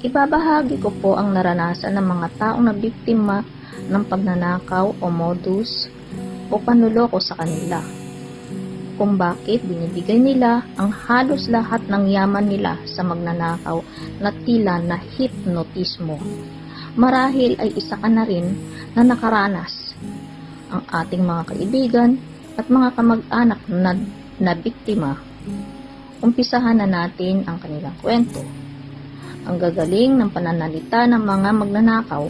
Ibabahagi ko po ang naranasan ng mga taong na biktima ng pagnanakaw o modus o panluloko sa kanila. Kung bakit binibigay nila ang halos lahat ng yaman nila sa magnanakaw na tila na hipnotismo. Marahil ay isa ka na rin na nakaranas. Ang ating mga kaibigan at mga kamag-anak na, na biktima. Umpisahan na natin ang kanilang kwento ang gagaling ng pananalita ng mga magnanakaw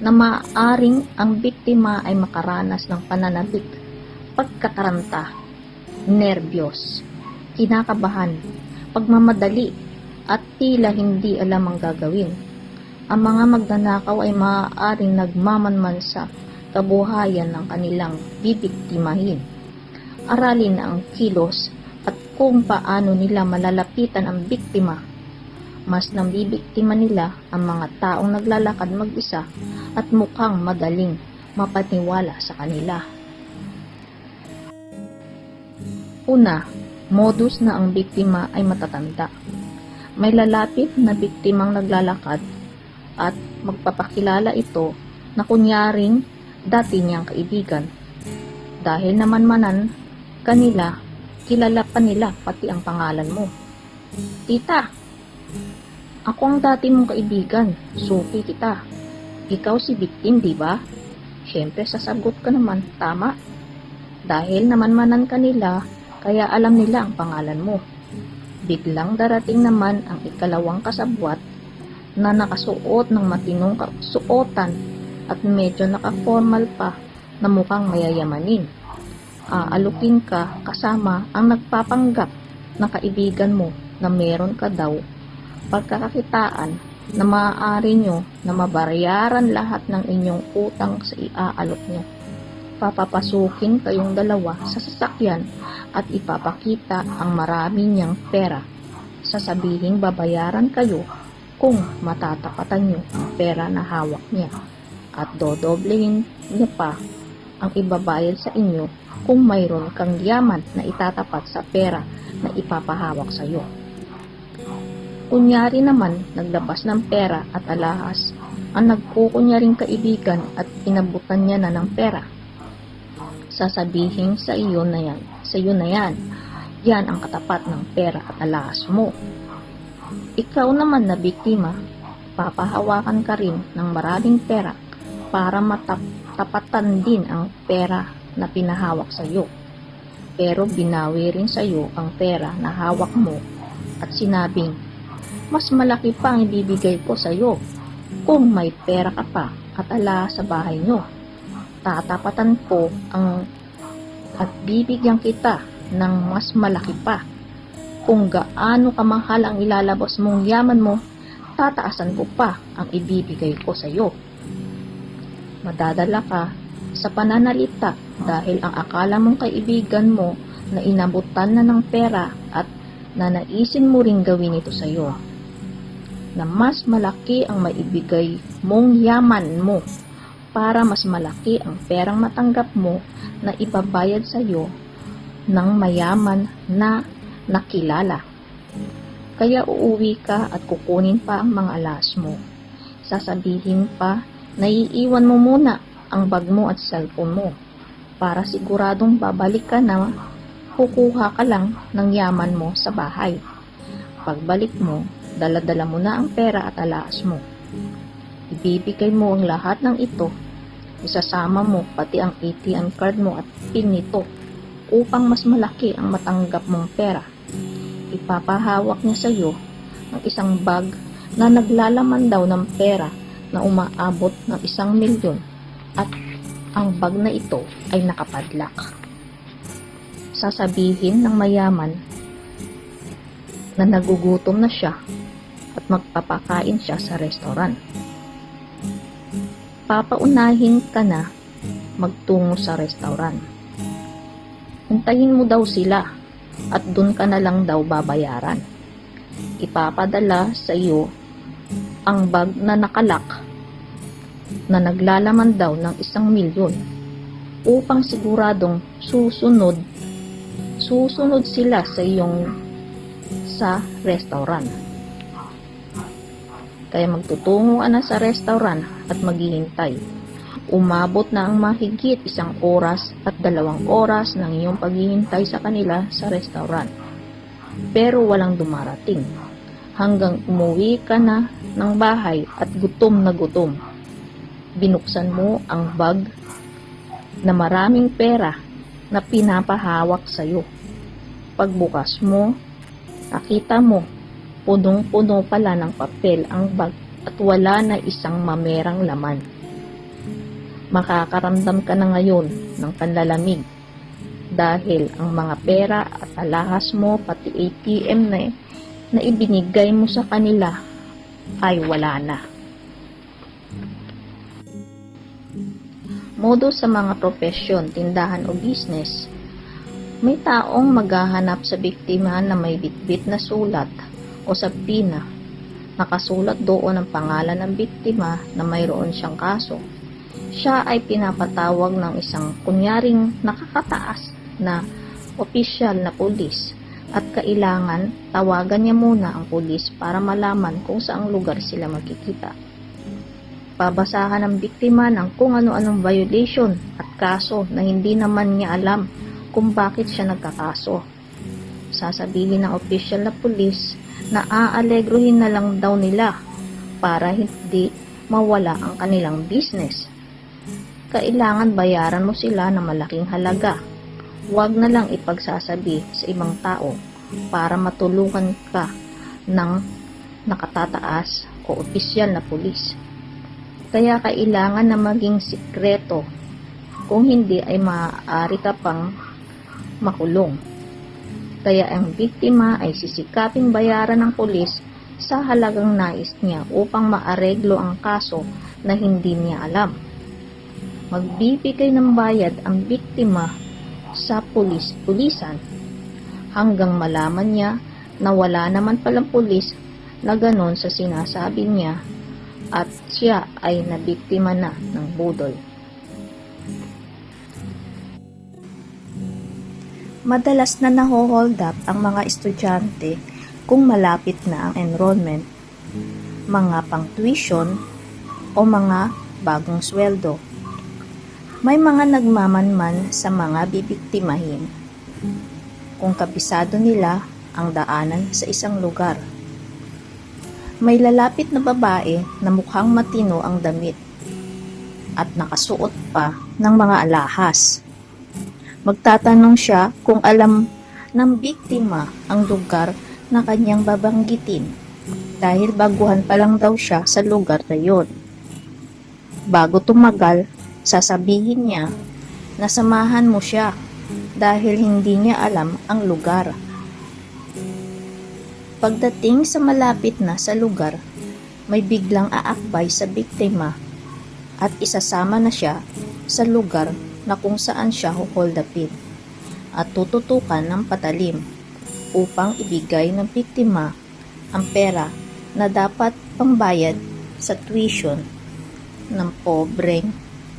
na maaaring ang biktima ay makaranas ng pananabik, pagkataranta, nerbiyos, kinakabahan, pagmamadali, at tila hindi alam ang gagawin. Ang mga magnanakaw ay maaaring nagmamanman sa kabuhayan ng kanilang bibiktimahin. Aralin na ang kilos at kung paano nila malalapitan ang biktima mas nambibiktima nila ang mga taong naglalakad mag-isa at mukhang madaling mapaniwala sa kanila. Una, modus na ang biktima ay matatanda. May lalapit na biktimang naglalakad at magpapakilala ito na kunyaring dati niyang kaibigan. Dahil naman manan kanila, kilala pa nila pati ang pangalan mo. Tita, ako ang dati mong kaibigan. Suki kita. Ikaw si victim, di ba? Siyempre, sasagot ka naman. Tama. Dahil naman manan kanila, kaya alam nila ang pangalan mo. Biglang darating naman ang ikalawang kasabwat na nakasuot ng matinong suotan at medyo naka-formal pa na mukhang mayayamanin. Aalukin ka kasama ang nagpapanggap na kaibigan mo na meron ka daw pagkakakitaan na maaari nyo na mabayaran lahat ng inyong utang sa iaalok nyo. Papapasukin kayong dalawa sa sasakyan at ipapakita ang marami niyang pera. Sasabihin babayaran kayo kung matatapatan nyo ang pera na hawak niya at dodoblehin niya pa ang ibabayad sa inyo kung mayroon kang yaman na itatapat sa pera na ipapahawak sa iyo. Kunyari naman, naglabas ng pera at alahas ang nagkukunyaring kaibigan at inabutan niya na ng pera. Sasabihin sa iyo na yan, sa iyo na yan, yan ang katapat ng pera at alahas mo. Ikaw naman na biktima, papahawakan ka rin ng maraming pera para matapatan din ang pera na pinahawak sa iyo. Pero binawi rin sa iyo ang pera na hawak mo at sinabing, mas malaki pa ang ibibigay ko sa iyo kung may pera ka pa at ala sa bahay nyo. Tatapatan ko ang at bibigyan kita ng mas malaki pa. Kung gaano kamahal ang ilalabas mong yaman mo, tataasan ko pa ang ibibigay ko sa iyo. Madadala ka sa pananalita dahil ang akala mong kaibigan mo na inabutan na ng pera at nanaisin mo ring gawin ito sa iyo na mas malaki ang maibigay mong yaman mo para mas malaki ang perang matanggap mo na ibabayad sa iyo ng mayaman na nakilala. Kaya uuwi ka at kukunin pa ang mga alas mo. Sasabihin pa na iiwan mo muna ang bag mo at cellphone mo para siguradong babalik ka na kukuha ka lang ng yaman mo sa bahay. Pagbalik mo, Dala-dala mo na ang pera at alaas mo. Ibibigay mo ang lahat ng ito. Isasama mo pati ang ATM card mo at PIN nito upang mas malaki ang matanggap mong pera. Ipapahawak niya sa iyo ang isang bag na naglalaman daw ng pera na umaabot ng isang milyon at ang bag na ito ay nakapadlak. Sasabihin ng mayaman na nagugutom na siya at magpapakain siya sa restaurant. Papaunahin ka na magtungo sa restaurant. Hintayin mo daw sila at dun ka na lang daw babayaran. Ipapadala sa iyo ang bag na nakalak na naglalaman daw ng isang milyon. upang siguradong susunod susunod sila sa iyong sa restaurant. Kaya magtutungo ka na sa restaurant at maghihintay. Umabot na ang mahigit isang oras at dalawang oras ng iyong paghihintay sa kanila sa restaurant. Pero walang dumarating. Hanggang umuwi ka na ng bahay at gutom na gutom. Binuksan mo ang bag na maraming pera na pinapahawak sa'yo. Pagbukas mo, nakita mo, punong-puno pala ng papel ang bag at wala na isang mamerang laman. Makakaramdam ka na ngayon ng panlalamig dahil ang mga pera at alahas mo pati ATM na, na ibinigay mo sa kanila ay wala na. Modo sa mga profesyon, tindahan o business, may taong maghahanap sa biktima na may bitbit na sulat o sabina. Nakasulat doon ang pangalan ng biktima na mayroon siyang kaso. Siya ay pinapatawag ng isang kunyaring nakakataas na opisyal na pulis at kailangan tawagan niya muna ang pulis para malaman kung saang lugar sila magkikita. Babasahan ng biktima ng kung ano-anong violation at kaso na hindi naman niya alam kung bakit siya nagkakaso. Sasabihin ng opisyal na pulis na aalegruhin na lang daw nila para hindi mawala ang kanilang business. Kailangan bayaran mo sila ng malaking halaga. Huwag na lang ipagsasabi sa ibang tao para matulungan ka ng nakatataas o opisyal na pulis. Kaya kailangan na maging sikreto. Kung hindi ay maaari ka pang makulong. Kaya ang biktima ay sisikaping bayaran ng pulis sa halagang nais niya upang maareglo ang kaso na hindi niya alam. Magbibigay ng bayad ang biktima sa pulis-pulisan hanggang malaman niya na wala naman palang pulis na ganon sa sinasabi niya at siya ay nabiktima na ng budol. Madalas na naho-hold up ang mga estudyante kung malapit na ang enrollment, mga pang-tuition o mga bagong sweldo. May mga nagmamanman sa mga bibiktimahin kung kabisado nila ang daanan sa isang lugar. May lalapit na babae na mukhang matino ang damit at nakasuot pa ng mga alahas. Magtatanong siya kung alam ng biktima ang lugar na kanyang babanggitin dahil baguhan pa lang daw siya sa lugar na yon. Bago tumagal, sasabihin niya na samahan mo siya dahil hindi niya alam ang lugar. Pagdating sa malapit na sa lugar, may biglang aakbay sa biktima at isasama na siya sa lugar na kung saan siya huholdapin at tututukan ng patalim upang ibigay ng biktima ang pera na dapat pangbayad sa tuition ng pobreng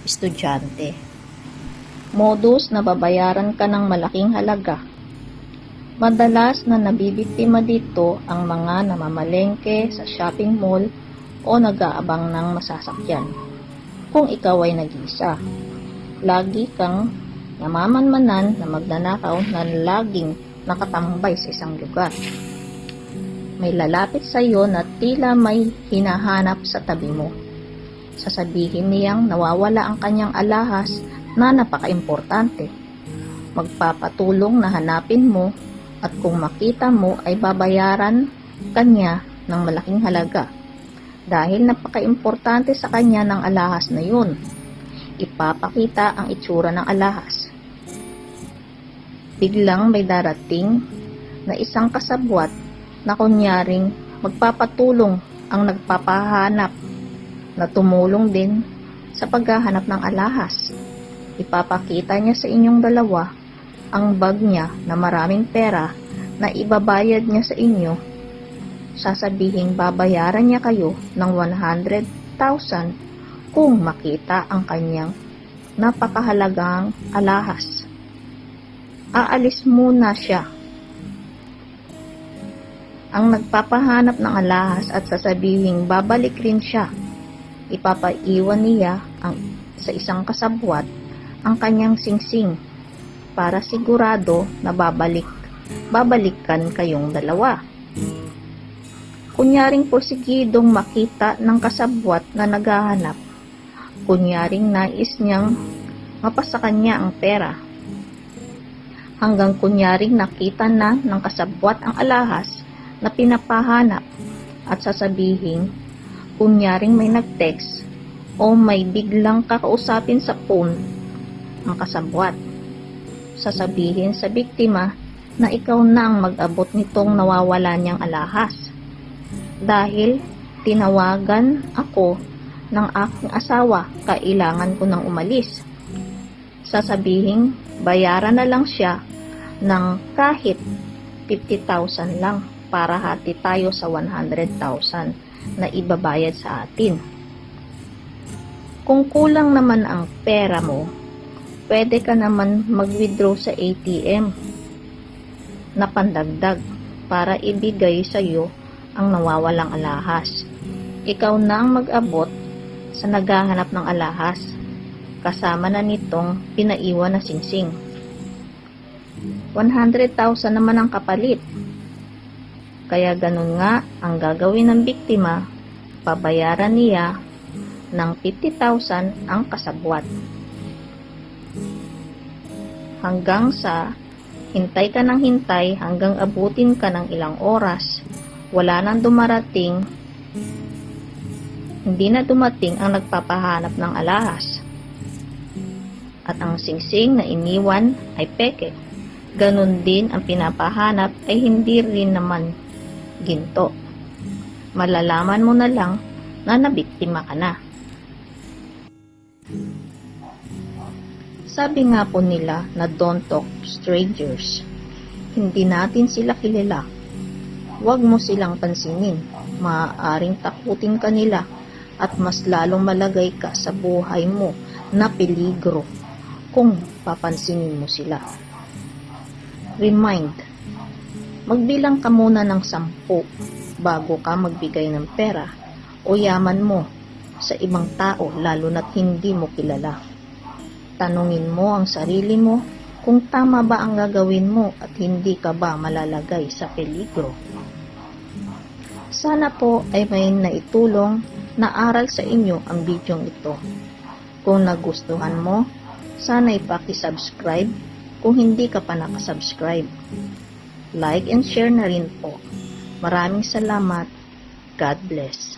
estudyante. Modus na babayaran ka ng malaking halaga Madalas na nabibiktima dito ang mga namamalengke sa shopping mall o nag-aabang ng masasakyan. Kung ikaw ay nag-isa, lagi kang namamanmanan na magnanakaw na laging nakatambay sa isang lugar. May lalapit sa iyo na tila may hinahanap sa tabi mo. Sasabihin niyang nawawala ang kanyang alahas na napaka-importante. Magpapatulong na hanapin mo at kung makita mo ay babayaran kanya ng malaking halaga dahil napaka-importante sa kanya ng alahas na yun. Ipapakita ang itsura ng alahas. Biglang may darating na isang kasabwat na kunyaring magpapatulong ang nagpapahanap na tumulong din sa paghahanap ng alahas. Ipapakita niya sa inyong dalawa ang bag niya na maraming pera na ibabayad niya sa inyo, sasabihin babayaran niya kayo ng 100,000 kung makita ang kanyang napakahalagang alahas. Aalis muna siya. Ang nagpapahanap ng alahas at sasabihing babalik rin siya. Ipapaiwan niya ang, sa isang kasabwat ang kanyang singsing para sigurado na babalik babalikan kayong dalawa. Kunyaring porsigidong makita ng kasabwat na naghahanap. Kunyaring nais niyang mapasa kanya ang pera. Hanggang kunyaring nakita na ng kasabwat ang alahas na pinapahanap at sasabihin, kunyaring may nag-text o may biglang kakausapin sa phone ang kasabwat. Sasabihin sa biktima na ikaw na ang mag-abot nitong nawawala niyang alahas. Dahil tinawagan ako ng aking asawa, kailangan ko nang umalis. Sasabihin, bayaran na lang siya ng kahit 50,000 lang para hati tayo sa 100,000 na ibabayad sa atin. Kung kulang naman ang pera mo, pwede ka naman mag-withdraw sa ATM na pandagdag para ibigay sa iyo ang nawawalang alahas. Ikaw na ang mag-abot sa naghahanap ng alahas, kasama na nitong pinaiwan na singsing. 100,000 naman ang kapalit. Kaya ganun nga ang gagawin ng biktima, pabayaran niya ng 50,000 ang kasabwat. Hanggang sa hintay ka ng hintay hanggang abutin ka ng ilang oras, wala nang dumarating, hindi na dumating ang nagpapahanap ng alahas. At ang singsing na iniwan ay peke. Ganon din ang pinapahanap ay hindi rin naman ginto. Malalaman mo na lang na nabiktima ka na. Sabi nga po nila na don't talk to strangers. Hindi natin sila kilala. Huwag mo silang pansinin. Maaaring takutin ka nila at mas lalong malagay ka sa buhay mo na peligro kung papansinin mo sila. Remind, magbilang ka muna ng sampu bago ka magbigay ng pera o yaman mo sa ibang tao lalo na't hindi mo kilala. Tanungin mo ang sarili mo kung tama ba ang gagawin mo at hindi ka ba malalagay sa peligro. Sana po ay may naitulong na aral sa inyo ang bidyong ito. Kung nagustuhan mo, sana ipaki-subscribe kung hindi ka pa nakasubscribe. Like and share na rin po. Maraming salamat. God bless.